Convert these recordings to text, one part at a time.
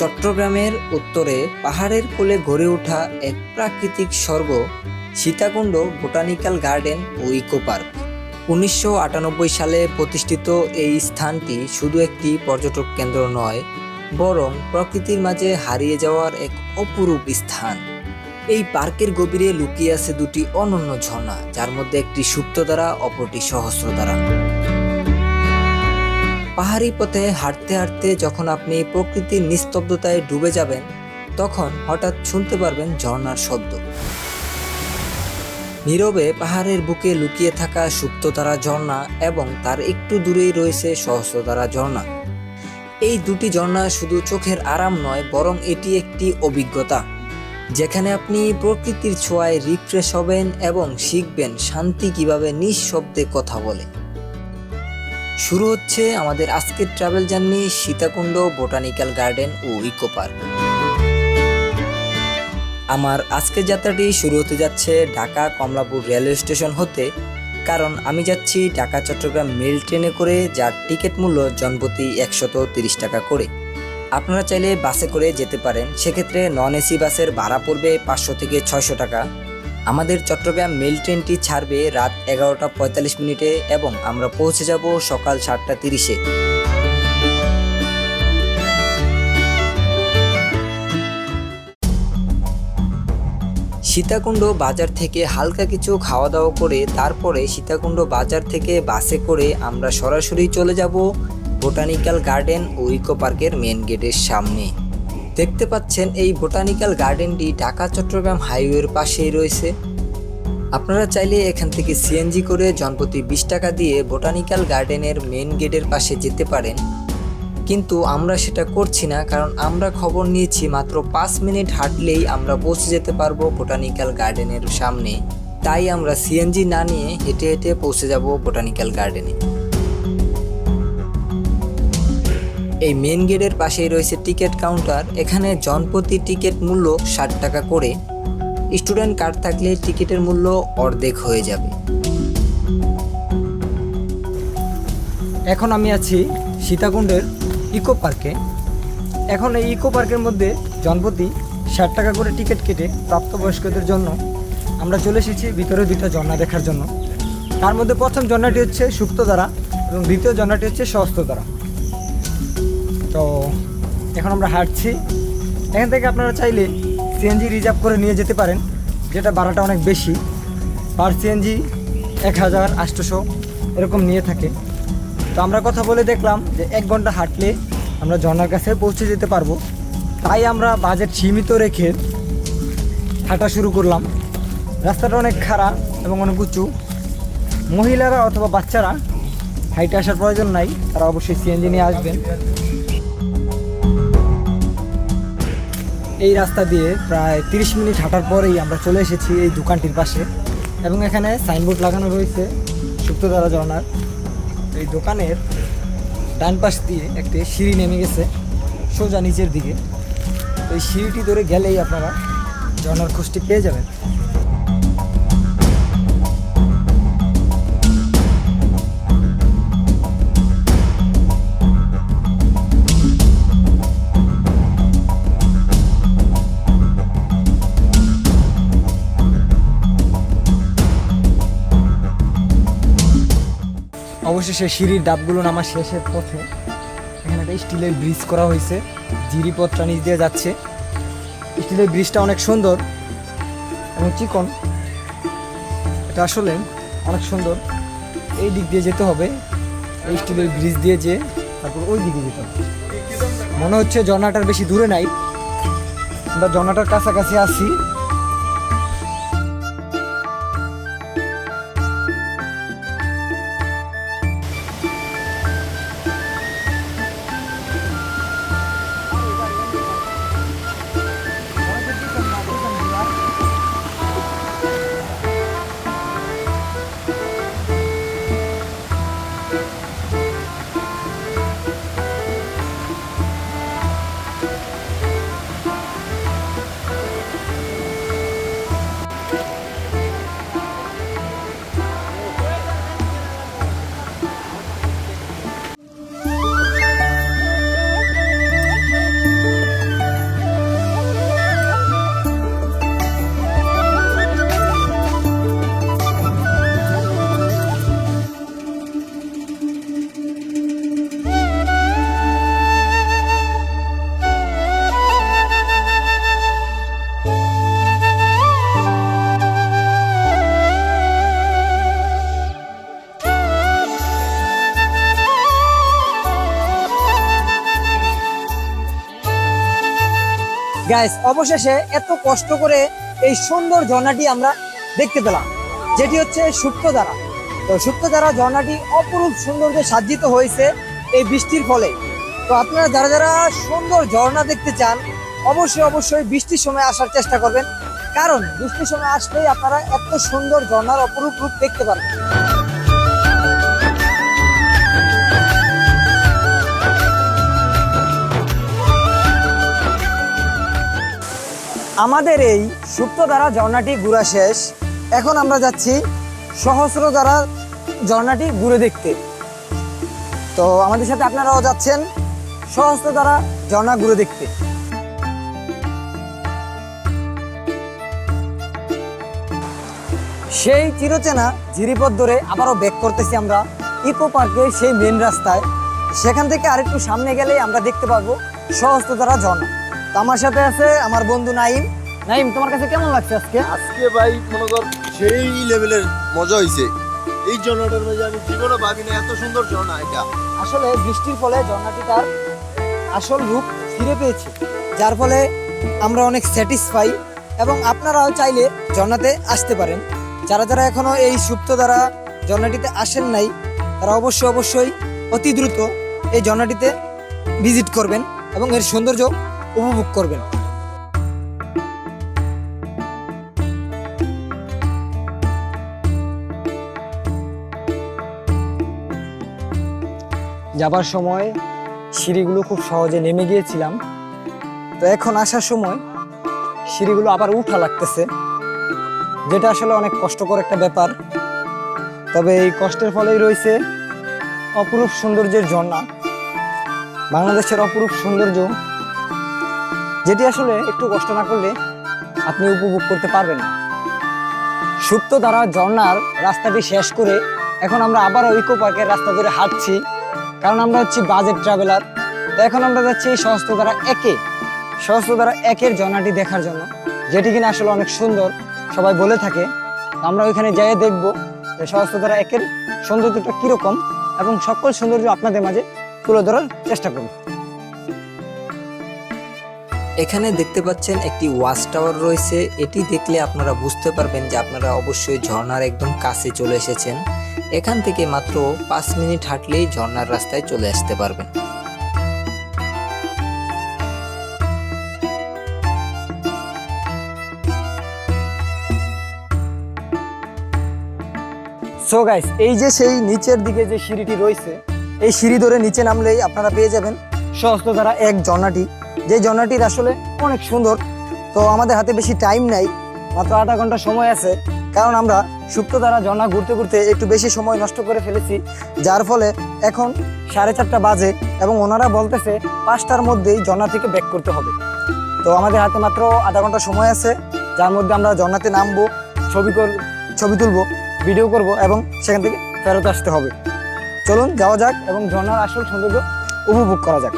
চট্টগ্রামের উত্তরে পাহাড়ের কোলে গড়ে ওঠা এক প্রাকৃতিক স্বর্গ, সীতাকুণ্ড বোটানিক্যাল গার্ডেন ও ইকো পার্ক। উনিশশো আটানব্বই সালে প্রতিষ্ঠিত এই স্থানটি শুধু একটি পর্যটক কেন্দ্র নয়, বরং প্রকৃতির মাঝে হারিয়ে যাওয়ার এক অপরূপ স্থান। এই পার্কের গভীরে লুকিয়ে আছে দুটি অনন্য ঝর্ণা, যার মধ্যে একটি সুপ্তধারা অপরটি সহস্রধারা পাহাড়ি পথে হাঁটতে হাঁটতে যখন আপনি প্রকৃতির নিস্তব্ধতায় ডুবে যাবেন, তখন হঠাৎ শুনতে পারবেন ঝর্ণার শব্দ। নীরবে পাহাড়ের বুকে লুকিয়ে থাকা সুপ্ততারা ঝর্ণা এবং তার একটু দূরেই রয়েছে সহস্রতারা ঝর্ণা। এই দুটি ঝর্ণা শুধু চোখের আরাম নয়, বরং এটি একটি অভিজ্ঞতা, যেখানে আপনি প্রকৃতির ছোঁয়ায় রিফ্রেশ হবেন এবং শিখবেন শান্তি কীভাবে নিঃশব্দে কথা বলে। শুরু হচ্ছে আমাদের আজকের travel journey Sitakunda botanical garden ও ইকো পার্ক আমার আজকের যাত্রাটি শুরু হতে যাচ্ছে ঢাকা কমলাপুর রেলওয়ে স্টেশন হতে, কারণ আমি যাচ্ছি ঢাকা, চট্টগ্রাম মেল ট্রেনে করে, যার টিকিট মূল্য জনপ্রতি একশত তিরিশ টাকা করে। আপনারা চাইলে বাসে করে যেতে পারেন, সেক্ষেত্রে নন এসি বাসের ভাড়া পড়বে পাঁচশো থেকে ছয়শো টাকা। আমাদের চট্টগ্রাম মেল ট্রেনটি ছাড়বে রাত এগারোটা পঁয়তাল্লিশ মিনিটে এবং আমরা পৌঁছে যাব সকাল সাতটা তিরিশে। সীতাকুণ্ড বাজার থেকে হালকা কিছু খাওয়া দাওয়া করে তারপরে সীতাকুণ্ড বাজার থেকে বাসে করে আমরা সরাসরি চলে যাব বোটানিক্যাল গার্ডেন ও ইকো পার্কের মেন গেটের সামনে। দেখতে পাচ্ছেন এই বোটানিক্যাল গার্ডেনটি ঢাকা, চট্টগ্রাম হাইওয়ের পাশেই রয়েছে। আপনারা চাইলে এখান থেকে সিএনজি করে জনপ্রতি বিশ টাকা দিয়ে বোটানিক্যাল গার্ডেনের মেন গেটের পাশে যেতে পারেন। কিন্তু আমরা সেটা করছি না, কারণ আমরা খবর নিয়েছি মাত্র পাঁচ মিনিট হাঁটলেই আমরা পৌঁছে যেতে পারব বোটানিক্যাল গার্ডেনের সামনে। তাই আমরা সিএনজি না নিয়ে হেঁটে হেঁটে পৌঁছে যাব বোটানিক্যাল গার্ডেনে। এই মেন গেটের পাশেই রয়েছে টিকিট কাউন্টার এখানে জনপ্রতি টিকিট মূল্য ষাট টাকা করে। স্টুডেন্ট কার্ড থাকলে টিকিটের মূল্য অর্ধেক হয়ে যাবে। এখন আমি আছি সীতাকুণ্ডের ইকো পার্কে এখন এই ইকো পার্কের মধ্যে জনপ্রতি ষাট টাকা করে টিকিট কেটে প্রাপ্তবয়স্কদের জন্য আমরা চলে এসেছি ভিতরে দুইটা ঝর্ণা দেখার জন্য। তার মধ্যে প্রথম ঝর্ণাটি হচ্ছে সুপ্তধারা এবং দ্বিতীয় ঝর্ণাটি হচ্ছে সহস্রধারা তো এখন আমরা হাঁটছি। এখান থেকে আপনারা চাইলে সিএনজি রিজার্ভ করে নিয়ে যেতে পারেন, যেটা ভাড়াটা অনেক বেশি। পার সিএনজি এক হাজার আটশোশো এরকম নিয়ে থাকে। তো আমরা কথা বলে দেখলাম যে এক ঘণ্টা হাঁটলে আমরা ঝর্নার কাছে পৌঁছে যেতে পারব। তাই আমরা বাজেট সীমিত রেখে হাঁটা শুরু করলাম। রাস্তাটা অনেক খারাপ এবং অনেক উঁচু। মহিলারা অথবা বাচ্চারা হাইটে আসার প্রয়োজন নাই, তারা অবশ্যই সিএনজি নিয়ে আসবেন। এই রাস্তা দিয়ে প্রায় তিরিশ মিনিট হাঁটার পরেই আমরা চলে এসেছি এই দোকানটির পাশে। এবং এখানে সাইনবোর্ড লাগানো রয়েছে সুপ্তধারা ঝর্নার এই দোকানের ডান পাশ দিয়ে একটি সিঁড়ি নেমে গেছে, সোজা নিচের দিকে। এই সিঁড়িটি ধরে গেলেই আপনারা ঝর্নার খোঁজটি পেয়ে যাবেন। অবশেষে সিঁড়ির ডাবগুলো নামা শেষের পথে এখানে একটা স্টিলের ব্রিজ করা হয়েছে, জিরি জিরিপথটা নিচ দিয়ে যাচ্ছে। স্টিলের ব্রিজটা অনেক সুন্দর এবং চিকন। এটা আসলে অনেক সুন্দর। এই দিক দিয়ে যেতে হবে, এই স্টিলের ব্রিজ দিয়ে যে তারপর ওই দিকে যেতে হবে। মনে হচ্ছে ঝর্ণাটার বেশি দূরে নাই, আমরা ঝর্ণাটার কাছাকাছি আছি। গ্যাস অবশেষে এত কষ্ট করে এই সুন্দর ঝর্ণাটি আমরা দেখতে পেলাম, যেটি হচ্ছে সুপ্তধারা। তো সুপ্তধারা ঝর্ণাটি অপরূপ সৌন্দর্যে সাজ্জিত হয়েছে এই বৃষ্টির ফলে। তো আপনারা যারা যারা সুন্দর ঝর্ণা দেখতে চান, অবশ্যই অবশ্যই বৃষ্টির সময় আসার চেষ্টা করবেন। কারণ বৃষ্টির সময় আসলেই আপনারা এত সুন্দর ঝর্ণার অপরূপ রূপ দেখতে পারবেন। আমাদের এই সুপ্তধারা ঝর্ণাটি ঘোরা শেষ। এখন আমরা যাচ্ছি সহস্রধারা ঝর্ণাটি ঘুরে দেখতে। তো আমাদের সাথে আপনারাও যাচ্ছেন সহস্রধারা ঝর্ণা ঘুরে দেখতে। সেই চিরচেনা ঝিরিপথ ধরে আবারও ব্যাক করতেছি আমরা ইকো পার্কের সেই মেন রাস্তায়। সেখান থেকে আরেকটু সামনে গেলেই আমরা দেখতে পাবো সহস্রধারা ঝর্ণা। তো আমার সাথে আছে আমার বন্ধু নাইম। নাইম তোমার কাছে কেমন লাগছে আজকে? আজকে ভাই মনে কর সেই লেভেলের মজা হইছে। এই ঝর্ণাটার মাঝে আমি জীবনে ভাবি না এত সুন্দর ঝর্ণা এটা। আসলে বৃষ্টির ফলে ঝর্ণাটি তার আসল রূপ ফিরে পেয়েছে যার ফলে আমরা অনেক স্যাটিসফাই এবং আপনারাও চাইলে ঝর্ণাতে আসতে পারেন। যারা যারা এখনও এই সুপ্ত দ্বারা ঝর্ণাটিতে আসেন নাই তারা অবশ্যই অবশ্যই অতি দ্রুত এই ঝর্ণাটিতে ভিজিট করবেন এবং এর সৌন্দর্য উপভোগ করবেন। যাবার সময় সিঁড়িগুলো খুব সহজে নেমে গিয়েছিলাম। তো এখন আসার সময় সিঁড়িগুলো আবার উঠা লাগতেছে, যেটা আসলে অনেক কষ্টকর একটা ব্যাপার। তবে এই কষ্টের ফলেই রয়েছে অপরূপ সৌন্দর্যের ঝর্ণা। বাংলাদেশের অপরূপ সৌন্দর্য যেটি আসলে একটু কষ্ট না করলে আপনি উপভোগ করতে পারবেন না। সুপ্ত দ্বারা ঝর্ণার রাস্তাটি শেষ করে এখন আমরা আবারও ইকো পার্কের রাস্তা ধরে হাঁটছি, কারণ আমরা হচ্ছি বাজেট ট্রাভেলার তো এখন আমরা যাচ্ছি সহস্ত দ্বারা একে। সহস্ত দ্বারা একের ঝর্ণাটি দেখার জন্য, যেটি কিনা আসলে অনেক সুন্দর, সবাই বলে থাকে। আমরা ওইখানে যাই দেখব যে সহস্ত দ্বারা একের সৌন্দর্যটা কীরকম এবং সকল সৌন্দর্য আপনাদের মাঝে তুলে ধরার চেষ্টা করব। এখানে দেখতে পাচ্ছেন একটি ওয়াচ টাওয়ার রয়েছে। এটি দেখলে আপনারা বুঝতে পারবেন যে আপনারা অবশ্যই ঝর্ণার একদম কাছে চলে এসেছেন। এখান থেকে মাত্র পাঁচ মিনিট হাঁটলেই ঝর্ণার রাস্তায় চলে আসতে পারবেন। সো গাইস এই যে সেই নিচের দিকে যে সিঁড়িটি রয়েছে, এই সিঁড়ি ধরে নিচে নামলেই আপনারা পেয়ে যাবেন। সহস্ত দ্বারা এক ঝর্ণাটি যে ঝর্ণাটির আসলে অনেক সুন্দর, তো আমাদের হাতে বেশি টাইম নাই, মাত্র আধা ঘণ্টা সময় আছে, কারণ আমরা সুপ্ত দ্বারা ঝর্ণা ঘুরতে ঘুরতে একটু বেশি সময় নষ্ট করে ফেলেছি, যার ফলে এখন সাড়ে চারটা বাজে এবং ওনারা বলতেছে পাঁচটার মধ্যেই ঝর্ণা থেকে ব্যাক করতে হবে। তো আমাদের হাতে মাত্র আধা ঘণ্টা সময় আছে, যার মধ্যে আমরা ঝর্ণাতে নামবো, ছবি কর, ছবি তুলবো ভিডিও করব এবং সেখান থেকে ফেরত আসতে হবে। চলুন, যাওয়া যাক এবং ঝর্ণার আসল সৌন্দর্য উপভোগ করা যাক।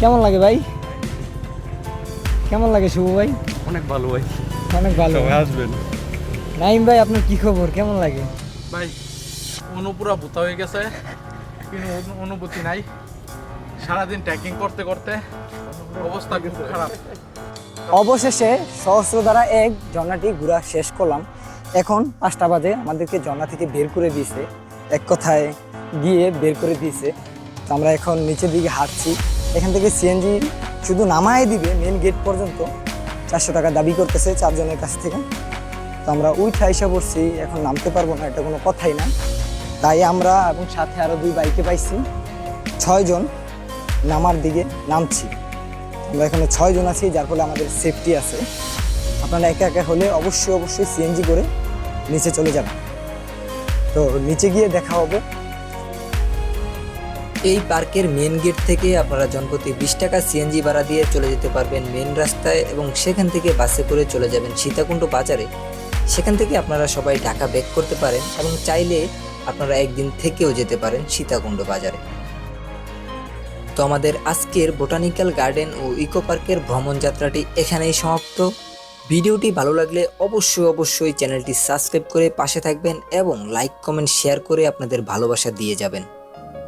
কেমন লাগে ভাই? কেমন লাগে শুভ ভাই? অনেক ভালো ভাই। অনেক ভালো। আসবেন। নাইম ভাই আপনার কি খবর? কেমন লাগে? ভাই অনুপুরা ভূতা হয়ে গেছে। কিন্তু অনুভূতি নাই। সারাদিন ট্রেকিং করতে করতে অবস্থা খুব খারাপ। অবশেষে সহস্র দ্বারা এক ঝর্ণাটি ঘোরা শেষ করলাম। এখন পাঁচটা বাজে আমাদেরকে ঝর্ণা থেকে বের করে দিয়েছে। এক কথায় গিয়ে বের করে দিয়েছে। তো আমরা এখন নিচের দিকে হাঁটছি। এখান থেকে সিএনজি শুধু নামায় দিবে মেন গেট পর্যন্ত। চারশো টাকা দাবি করতেছে চারজনের কাছ থেকে। তো আমরা উইঠা এসে পড়ছি, এখন নামতে পারব না, এটা কোনো কথাই না। তাই আমরা এবং সাথে আরও দুই বাইকে পাইছি। ছয়জন নামার দিকে নামছি। আমরা এখানে ছয়জন আছি, যার ফলে আমাদের সেফটি আছে। আপনারা একা একা হলে অবশ্যই অবশ্যই সিএনজি করে নিচে চলে যাবেন। তো নিচে গিয়ে দেখা হবে। এই পার্কের মেন গেট থেকে আপনারা জনপ্রতি বিশ টাকা সিএনজি ভাড়া দিয়ে চলে যেতে পারবেন মেন রাস্তায় এবং সেখান থেকে বাসে করে চলে যাবেন সীতাকুণ্ড বাজারে। সেখান থেকে আপনারা সবাই ঢাকা ব্যাক করতে পারেন এবং চাইলে আপনারা একদিন থেকেও যেতে পারেন সীতাকুণ্ড বাজারে। তো আমাদের আজকের বোটানিক্যাল গার্ডেন ও ইকো পার্কের ভ্রমণ যাত্রাটি এখানেই সমাপ্ত। ভিডিওটি ভালো লাগলে অবশ্যই অবশ্যই চ্যানেলটি সাবস্ক্রাইব করে পাশে থাকবেন এবং লাইক কমেন্ট শেয়ার করে আপনাদের ভালোবাসা দিয়ে যাবেন।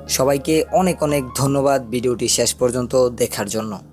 সবাইকে অনেক অনেক ধন্যবাদ ভিডিওটি শেষ পর্যন্ত দেখার জন্য।